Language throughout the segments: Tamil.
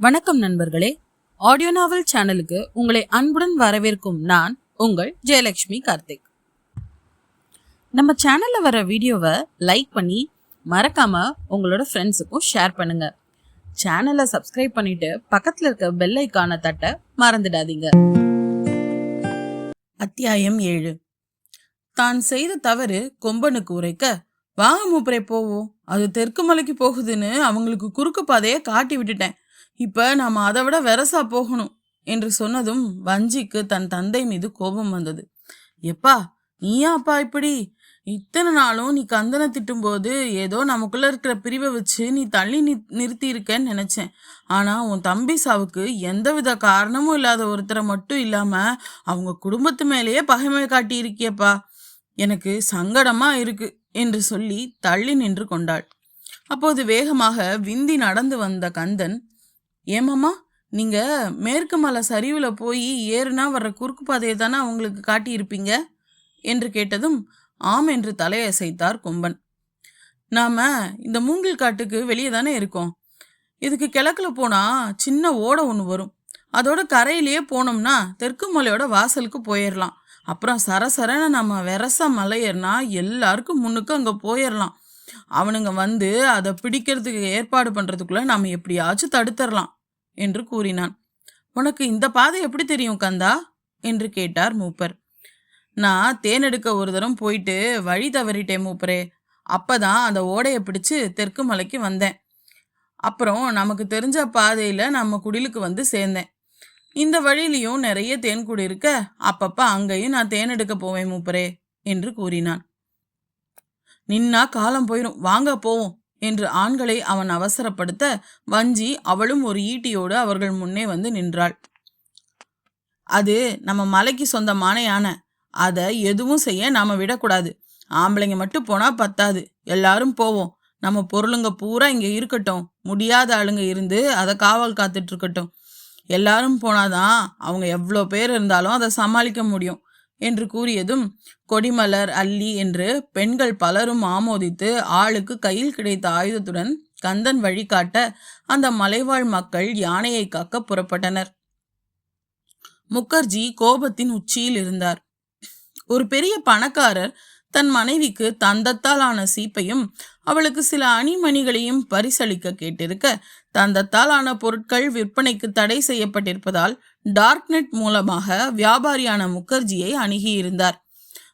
வணக்கம் நண்பர்களே. ஆடியோ நாவல் சேனலுக்கு உங்களை அன்புடன் வரவேற்கும் நான் உங்கள் ஜெயலட்சுமி கார்த்திக். நம்ம சேனல்ல வர வீடியோவை லைக் பண்ணி மறக்காம உங்களோட ஃப்ரெண்ட்ஸுக்கும் ஷேர் பண்ணுங்க. சேனலை சப்ஸ்கிரைப் பண்ணிட்டு பக்கத்துல இருக்க பெல் ஐக்கான தட்ட மறந்துடாதீங்க. அத்தியாயம் ஏழு. தான் செய்த தவறு கொம்பனுக்கு உரைக்க வாங்க மூப்பரே போவோம். அது தெற்கு மலைக்கு போகுதுன்னு அவங்களுக்கு குறுக்கு பாதையை காட்டி விட்டுட்டேன். இப்ப நாம அதை விட வெரசா போகணும் என்று சொன்னதும் வஞ்சிக்கு தன் தந்தை மீது கோபம் வந்தது. எப்பா நீயா அப்பா இப்படி? இத்தனை நாளும் நீ கந்தனை திட்டும்போது ஏதோ நமக்குள்ள இருக்கிற பிரிவை வச்சு நீ தள்ளி நி நிறுத்தி இருக்கேன்னு நினைச்சேன். ஆனா உன் தம்பி சாவுக்கு எந்தவித காரணமும் இல்லாத ஒருத்தரை மட்டும் இல்லாம அவங்க குடும்பத்து மேலேயே பகைமை காட்டி இருக்கியப்பா எனக்கு சங்கடமா இருக்கு என்று சொல்லி தள்ளி நின்று கொண்டாள். அப்போது வேகமாக விந்தி நடந்து வந்த கந்தன் ஏமாம்மா நீங்கள் மேற்கு மலை சரிவில் போய் ஏறுனா வர்ற குறுக்கு பாதையை தானே அவங்களுக்கு காட்டியிருப்பீங்க? என்று கேட்டதும் ஆம் என்று தலையசைத்தார் கொம்பன். நாம் இந்த மூங்கில் காட்டுக்கு வெளியே தானே இருக்கோம். இதுக்கு கிழக்குல போனால் சின்ன ஓடை ஒன்று வரும். அதோட கரையிலேயே போனோம்னா தெற்கு மலையோட வாசலுக்கு போயிடலாம் அப்புறம் சரசரன்னு நம்ம வெரச மலை ஏறினா எல்லாருக்கும் முன்னுக்கு அங்கே போயிடலாம் அவனுங்க வந்து அதை பிடிக்கிறதுக்கு ஏற்பாடு பண்ணுறதுக்குள்ளே நம்ம எப்படியாச்சும் தடுத்துடலாம் என்று கூறினான். உனக்கு இந்த பாதை எப்படி தெரியும் கந்தா? என்று கேட்டார் மூப்பர். நான் தேனெடுக்க ஒரு தரம் போயிட்டு வழி தவறிட்டேன் மூப்பரே. அப்பதான் அந்த ஓடையை பிடிச்சு தெற்கு மலைக்கு வந்தேன். அப்புறம் நமக்கு தெரிஞ்ச பாதையில நம்ம குடிலுக்கு வந்து சேர்ந்தேன். இந்த வழியிலையும் நிறைய தேன்கூடு இருக்க அப்பப்ப அங்கேயும் நான் தேன் எடுக்க போவேன் மூப்பரே என்று கூறினான். நின்னா காலம் போயிடும் வாங்க போவோம். என்று ஆண்களை அவன் அவசரப்படுத்த வஞ்சி அவளும் ஒரு ஈட்டியோடு அவர்கள் முன்னே வந்து நின்றாள். அது நம்ம மலைக்கு சொந்தமான யானை அதை எதுவும் செய்ய நாம விடக்கூடாது. ஆம்பளைங்க மட்டும் போனா பத்தாது. எல்லாரும் போவோம். நம்ம பொருளுங்க பூரா இங்க இருக்கட்டும். முடியாத ஆளுங்க இருந்து அதை காவல் காத்துட்டு இருக்கட்டும். எல்லாரும் போனாதான் அவங்க எவ்வளோ பேர் இருந்தாலும் அதை சமாளிக்க முடியும். என்று கூறியதும் கொடிமலர் அல்லி என்று பெண்கள் பலரும் ஆமோதித்து ஆளுக்கு கையில் கிடைத்த ஆயுதத்துடன் கந்தன் வழிகாட்ட அந்த மலைவாழ் மக்கள் யானையை காக்க புறப்பட்டனர். முகர்ஜி கோபத்தின் உச்சியில் இருந்தார். ஒரு பெரிய பணக்காரர் தன் மனைவிக்கு தந்தத்தால் ஆன சீப்பையும் அவளுக்கு சில அணிமணிகளையும் பரிசளிக்க கேட்டிருக்க தந்தத்தால் ஆன பொருட்கள் விற்பனைக்கு தடை செய்யப்பட்டிருப்பதால் டார்க்நெட் மூலமாக வியாபாரியான முகர்ஜியை அணுகியிருந்தார்.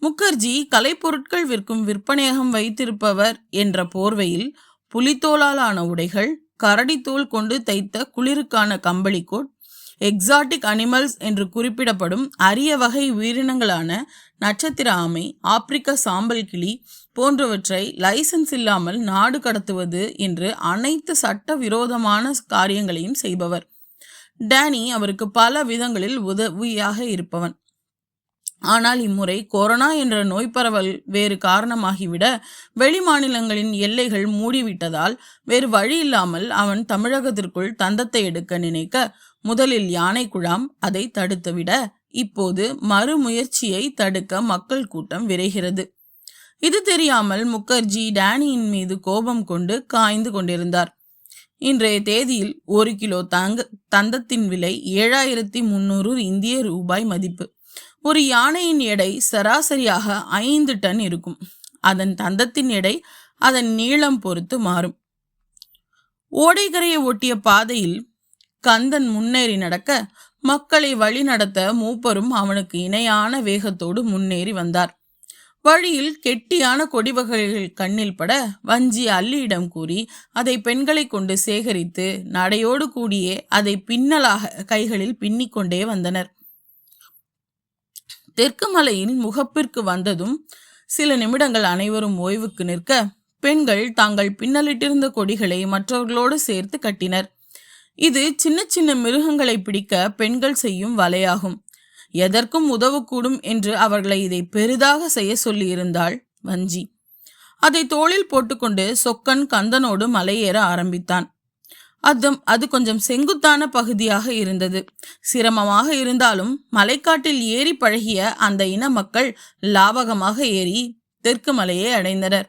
முகர்ஜி கலைப்பொருட்கள் விற்கும் விற்பனையகம் வைத்திருப்பவர் என்ற போர்வையில் புலித்தோலால் ஆன உடைகள் கரடித்தோல் கொண்டு தைத்த குளிருக்கான கம்பளிக்கோட் எக்ஸாட்டிக் அனிமல்ஸ் என்று குறிப்பிடப்படும் அரிய வகை உயிரினங்களான நட்சத்திர ஆமை ஆப்பிரிக்க சாம்பல் கிளி போன்றவற்றை லைசன்ஸ் இல்லாமல் நாடு கடத்துவது என்று அனைத்து சட்ட விரோதமான காரியங்களையும் செய்பவர். டேனி அவருக்கு பல விதங்களில் உதவியாக இருப்பவன். ஆனால் இம்முறை கொரோனா என்ற நோய் பரவல் வேறு காரணமாகிவிட வெளி மாநிலங்களின் எல்லைகள் மூடிவிட்டதால் வேறு வழி இல்லாமல் அவன் தமிழகத்திற்குள் தந்தத்தை எடுக்க நினைக்க முதலில் யானை குழாம் அதை தடுத்துவிட இப்போது மறுமுயற்சியை தடுக்க மக்கள் கூட்டம் விரைகிறது. இது தெரியாமல் முகர்ஜி டேனியின் மீது கோபம் கொண்டு காய்ந்து கொண்டிருந்தார். இன்றைய தேதியில் ஒரு கிலோ தங்க தந்தத்தின் விலை ஏழாயிரத்தி முன்னூறு இந்திய ரூபாய் மதிப்பு. ஒரு யானையின் எடை சராசரியாக ஐந்து டன் இருக்கும். அதன் தந்தத்தின் எடை அதன் நீளம் பொறுத்து மாறும். ஓடைக்கரையை ஒட்டிய பாதையில் கந்தன் முன்னேறி நடக்க மக்களை வழிநடத்த மூப்பரும் அவனுக்கு இணையான வேகத்தோடு முன்னேறி வந்தார். வழியில் கெட்டியான கொடிவகைகள் கண்ணில் பட வஞ்சி அல்லியிடம் கூறி அதை பெண்களை கொண்டு சேகரித்து நடையோடு கூடியே அதை பின்னலாக கைகளில் பின்னிக்கொண்டே வந்தனர். தெற்கு மலையின் முகப்பிற்கு வந்ததும் சில நிமிடங்கள் அனைவரும் ஓய்வுக்கு நிற்க பெண்கள் தாங்கள் பின்னலிட்டிருந்த கொடிகளை மற்றவர்களோடு சேர்த்து கட்டினர். இது சின்ன சின்ன மிருகங்களை பிடிக்க பெண்கள் செய்யும் வலையாகும். எதற்கும் உதவக்கூடும் என்று அவர்களை இதை பெரிதாக செய்ய சொல்லியிருந்தாள் வஞ்சி. அதை தோளில் போட்டுக்கொண்டு சொக்கன் கந்தனோடு மலையேற ஆரம்பித்தான். அது அது கொஞ்சம் செங்குத்தான பகுதியாக இருந்தது. சிரமமாக இருந்தாலும் மலைக்காட்டில் ஏறி பழகிய அந்த இன மக்கள் லாவகமாக ஏறி தெற்கு மலையை அடைந்தனர்.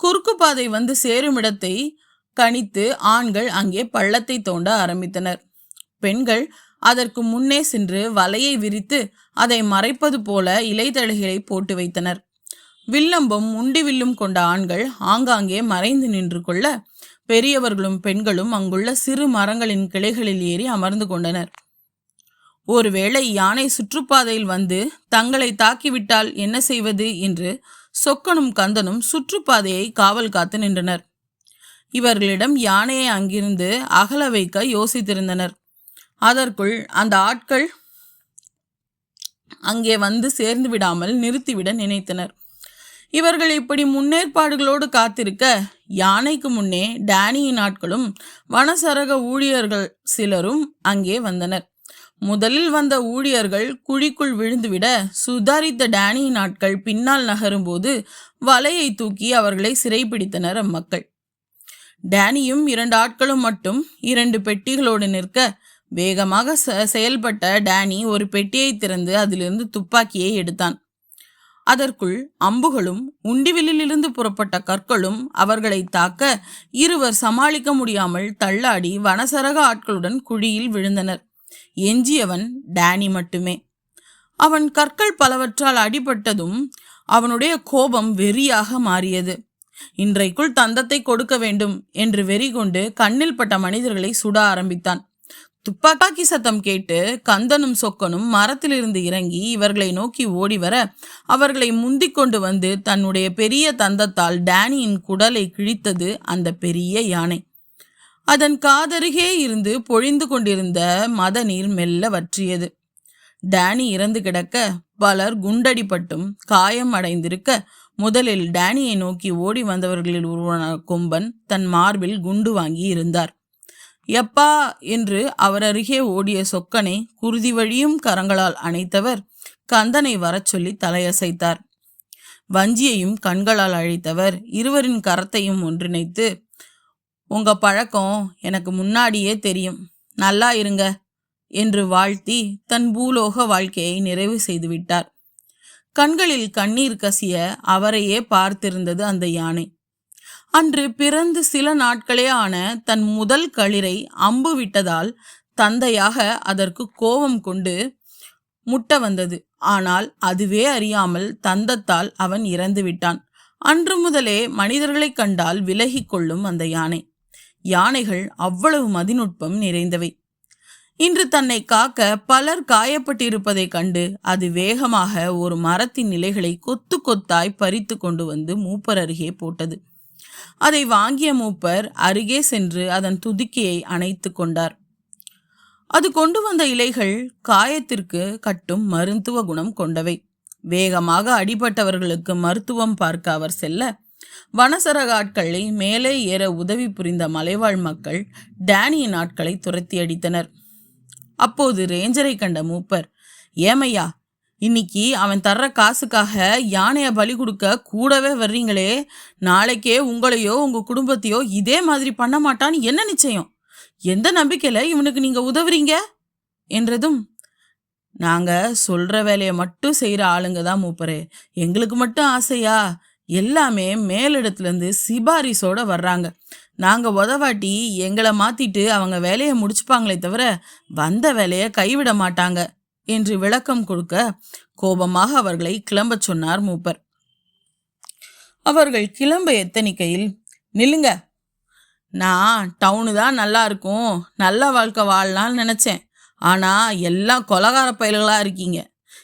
குறுக்கு பாதை வந்து சேரும் இடத்தை கணித்து ஆண்கள் அங்கே பள்ளத்தை தோண்ட ஆரம்பித்தனர். பெண்கள் அதற்கு முன்னே சென்று வலையை விரித்து அதை மறைப்பது போல இலைதழைகளை போட்டு வைத்தனர். வில்லம்பும் உண்டி வில்லும் கொண்ட ஆண்கள் ஆங்காங்கே மறைந்து நின்று கொள்ள பெரியவர்களும் பெண்களும் அங்குள்ள சிறு மரங்களின் கிளைகளில் ஏறி அமர்ந்து கொண்டனர். ஒருவேளை யானை சுற்றுப்பாதையில் வந்து தங்களை தாக்கிவிட்டால் என்ன செய்வது என்று சொக்கனும் கந்தனும் சுற்றுப்பாதையை காவல் காத்து நின்றனர். இவர்களிடம் யானையை அங்கிருந்து அகல வைக்க யோசித்திருந்தனர். அதற்குள் அந்த ஆட்கள் அங்கே வந்து சேர்ந்து விடாமல் நிறுத்திவிட நினைத்தனர். இவர்கள் இப்படி முன்னேற்பாடுகளோடு காத்திருக்க யானைக்கு முன்னே டேனியின் ஆட்களும் வனசரக ஊழியர்கள் சிலரும் அங்கே வந்தனர். முதலில் வந்த ஊழியர்கள் குழிக்குள் விழுந்துவிட சுதாரித்த டேனியின் ஆட்கள் பின்னால் நகரும்போது வலையை தூக்கி அவர்களை சிறைப்பிடித்தனர் அம்மக்கள். டேனியும் இரண்டு ஆட்களும் மட்டும் இரண்டு பெட்டிகளோடு நிற்க வேகமாக செயல்பட்ட டேனி ஒரு பெட்டியை திறந்து அதிலிருந்து துப்பாக்கியை எடுத்தான். அதற்குள் அம்புகளும் உண்டிவிலிலிருந்து புறப்பட்ட கற்களும் அவர்களை தாக்க இருவர் சமாளிக்க முடியாமல் தள்ளாடி வனசரக ஆட்களுடன் குழியில் விழுந்தனர். எஞ்சியவன் டேனி மட்டுமே. அவன் கற்கள் பலவற்றால் அடிபட்டதும் அவனுடைய கோபம் வெறியாக மாறியது. இன்றைக்குள் தந்தத்தை கொடுக்க வேண்டும் என்று வெறி கொண்டு கண்ணில் பட்ட மனிதர்களை சுட ஆரம்பித்தான். துப்பாக்கி சத்தம் கேட்டு கந்தனும் சொக்கனும் மரத்திலிருந்து இறங்கி இவர்களை நோக்கி ஓடி வர அவர்களை முந்திக் கொண்டு வந்து தன்னுடைய பெரிய தந்தத்தால் டேனியின் குடலை கிழித்தது அந்த பெரிய யானை. அதன் காதருகே இருந்து பொழிந்து கொண்டிருந்த மத நீர் மெல்ல வற்றியது. டேனி இறந்து கிடக்க பலர் குண்டடிப்பட்டும் காயம் அடைந்திருக்க முதலில் டேனியை நோக்கி ஓடி வந்தவர்களில் உருவான கொம்பன் தன் மார்பில் குண்டு வாங்கி இருந்தார். எப்பா என்று அவர் அருகே ஓடிய சொக்கனை குருதி வழியும் கரங்களால் அணைத்தவர் கந்தனை வரச் சொல்லி தலையசைத்தார். வஞ்சியையும் கண்களால் அழைத்தவர். இருவரின் கரத்தையும் ஒன்றிணைத்து உங்க பழக்கம் எனக்கு முன்னாடியே தெரியும். நல்லா இருங்க என்று வாழ்த்தி தன் பூலோக வாழ்க்கையை நிறைவு செய்துவிட்டார் கண்களில் கண்ணீர் கசிய அவரையே பார்த்திருந்தது அந்த யானை. அன்று பிறந்து சில நாட்களே ஆன தன் முதல் களிரை அம்பு விட்டதால் தந்தையாக அதற்கு கோபம் கொண்டு முட்ட வந்தது. ஆனால் அதுவே அறியாமல் தந்தத்தால் அவன் இறந்து விட்டான். அன்று முதலே மனிதர்களைக் கண்டால் விலகிக்கொள்ளும் அந்த யானை. யானைகள் அவ்வளவு மதிநுட்பம் நிறைந்தவை. இன்று தன்னை காக்க பலர் காயப்பட்டிருப்பதைக் கண்டு அது வேகமாக ஒரு மரத்தின் நிலைகளை கொத்து கொத்தாய் பறித்து கொண்டு வந்து மூப்பர் அருகே போட்டது. அதை வாங்கிய மூப்பர் அருகே சென்று அதன் துதுக்கியை அணைத்து கொண்டார். அது கொண்டு வந்த இலைகள் காயத்திற்கு கட்டும் மருத்துவ குணம் கொண்டவை. வேகமாக அடிபட்டவர்களுக்கு மருத்துவம் பார்க்க அவர் செல்ல வனசரக ஆட்களை மேலே ஏற உதவி புரிந்த மலைவாழ் மக்கள் டேனியின் ஆட்களை துரத்தி அடித்தனர். அப்போது ரேஞ்சரை கண்ட மூப்பர் ஏமையா இன்னைக்கு அவன் தர்ற காசுக்காக யானையை பலி கொடுக்க கூடவே வர்றீங்களே? நாளைக்கே உங்களையோ உங்க குடும்பத்தையோ இதே மாதிரி பண்ண மாட்டான்னு என்ன நிச்சயம்? எந்த நம்பிக்கையில இவனுக்கு நீங்க உதவுறீங்க? என்றதும் நாங்க சொல்ற வேலையை மட்டும் செய்யற ஆளுங்க தான் மூப்பரே. எங்களுக்கு மட்டும் ஆசையா? எல்லாமே மேலிடத்துலேருந்து சிபாரிசோட வர்றாங்க. நாங்கள் உதவாட்டி எங்களை மாத்திட்டு அவங்க வேலையை முடிச்சுப்பாங்களே தவிர வந்த வேலையை கைவிட மாட்டாங்க. என்று விளக்கம் கொடுக்க கோபமாக அவர்களை கிளம்பச் சொன்னார் மூப்பர். அவர்கள் கிளம்ப எத்தனிக்கையில் நில்லுங்க. நான் டவுனு தான் நல்லா இருக்கும். நல்ல வாழ்க்கை வாழலாம்னு நினச்சேன். ஆனால் எல்லாம் கொலகார பயல்களாக இருக்கீங்க.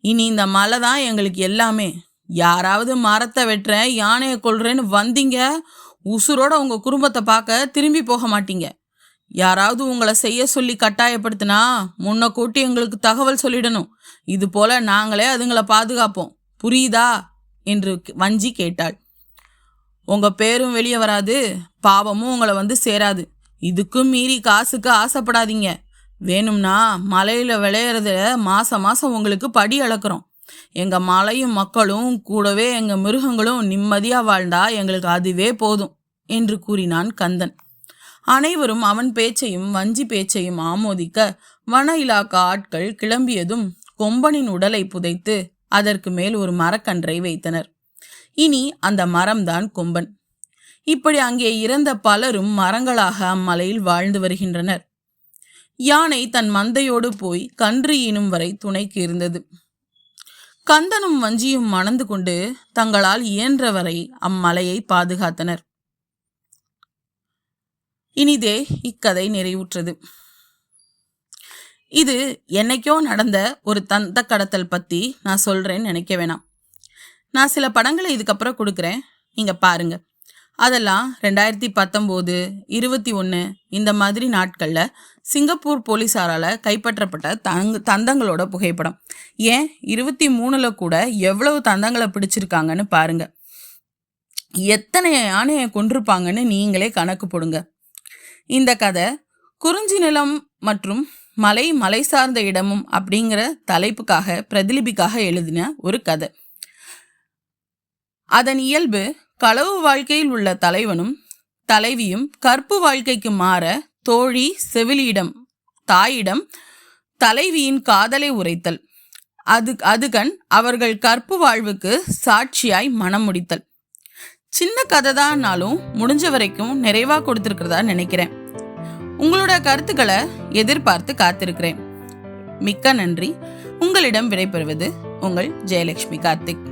இனி இந்த மலை தான் எங்களுக்கு எல்லாமே. யாராவது மரத்தை வெட்டுறேன் யானையை கொள்றேன்னு வந்தீங்க உசுரோட உங்கள் குடும்பத்தை பார்க்க திரும்பி போக மாட்டீங்க. யாராவது உங்களை செய்ய சொல்லி கட்டாயப்படுத்தினா முன்ன கூட்டி எங்களுக்கு தகவல் சொல்லிடணும். இது போல நாங்களே அதுங்களை பாதுகாப்போம். புரியுதா? என்று வஞ்சி கேட்டாள். உங்க பேரும் வெளியே வராது பாவமும் உங்களை வந்து சேராது. இதுக்கும் மீறி காசுக்கு ஆசைப்படாதீங்க. வேணும்னா மலையில விளையிறத மாதம் மாசம் உங்களுக்கு படி அளக்குறோம். எங்க மலையும் மக்களும் கூடவே எங்க மிருகங்களும் நிம்மதியா வாழ்ந்தா எங்களுக்கு அதுவே போதும் என்று கூறினான் கந்தன். அனைவரும் அவன் பேச்சையும் வஞ்சி பேச்சையும் ஆமோதிக்க வன இலாக்கா ஆட்கள் கிளம்பியதும் கொம்பனின் உடலை புதைத்து அதற்கு மேல் ஒரு மரக்கன்றை வைத்தனர். இனி அந்த மரம்தான் கொம்பன். இப்படி அங்கே இறந்த பலரும் மரங்களாக அம்மலையில் வாழ்ந்து வருகின்றனர். யானை தன் மந்தையோடு போய் கன்று ஈனும் வரை துணைக்கு இருந்தது. கந்தனும் வஞ்சியும் மணந்து கொண்டு தங்களால் இயன்றவரை அம்மலையை பாதுகாத்தனர். இனிதே இக்கதை நிறைவுற்றது. இது என்னைக்கோ நடந்த ஒரு தந்த கடத்தல் பத்தி நான் சொல்றேன்னு நினைக்க வேணாம். நான் சில படங்களை இதுக்கப்புறம் கொடுக்குறேன். நீங்க பாருங்க. அதெல்லாம் ரெண்டாயிரத்தி பத்தொம்போது இருபத்தி ஒன்று இந்த மாதிரி நாட்களில் சிங்கப்பூர் போலீஸாரால் கைப்பற்றப்பட்ட தங் தந்தங்களோட புகைப்படம். ஏன்? இருபத்தி மூணில் கூட எவ்வளவு தந்தங்களை பிடிச்சிருக்காங்கன்னு பாருங்கள் எத்தனை யானையை கொண்டிருப்பாங்கன்னு நீங்களே கணக்கு போடுங்க. இந்த கதை குறிஞ்சி நிலம் மற்றும் மலை மலை சார்ந்த இடமும் அப்படிங்கிற தலைப்புக்காக பிரதிலிபிக்காக எழுதின ஒரு கதை. அதன் இயல்பு களவு வாழ்க்கையில் உள்ள தலைவனும் தலைவியும் கற்பு வாழ்க்கைக்கு மாற தோழி செவிலியிடம் தாயிடம் தலைவியின் காதலை உரைத்தல். அது அதுகண் அவர்கள் கற்பு வாழ்வுக்கு சாட்சியாய் மனம் முடித்தல். சின்ன கதை தான்னாலும் முடிஞ்ச வரைக்கும் நிறைவாக கொடுத்துருக்கிறதா நினைக்கிறேன். உங்களோட கருத்துக்களை எதிர்பார்த்து காத்திருக்கிறேன். மிக்க நன்றி. உங்களிடம் விடைபெறுவது உங்கள் ஜெயலட்சுமி கார்த்திக்.